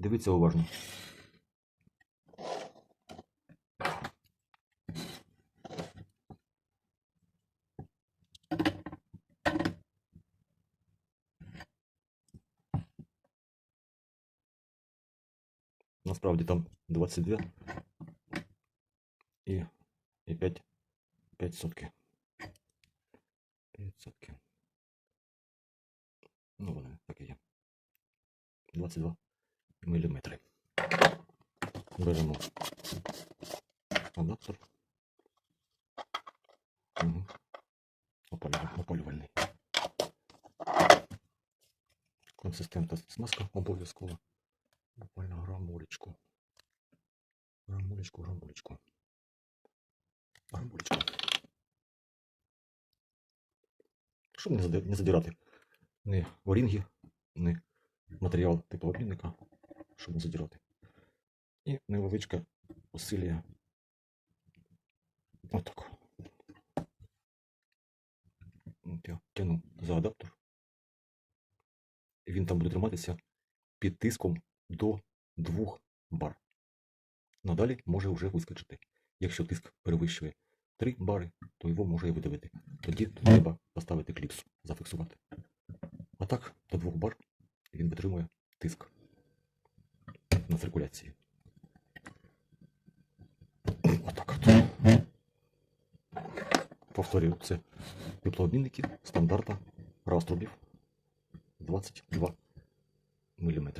Дивіться уважно. Насправді там 22 і, і 5, 5 сотки. 5 сотки. Ну, вони так і є. 22 Міліметри. Беремо адаптер. Угу. Опалювальний. Консистентна смазка обов'язково. Буквально грамулечку. Грамулечку, грамулечку. Грамулечку. Щоб не задирати ні орінги, ні матеріал типу обмінника, щоб не задирати. І невеличке усилля. Отак. От Я тяну за адаптер. Він там буде триматися під тиском до 2 бар. Надалі може вже вискочити. Якщо тиск перевищує 3 бари, то його може і видавити. Тоді треба поставити кліпсу, зафіксувати. А так, до 2 бар він витримує тиск на циркуляції. Отак от. Повторюю, це теплообмінники стандарта раструбів 22 мм.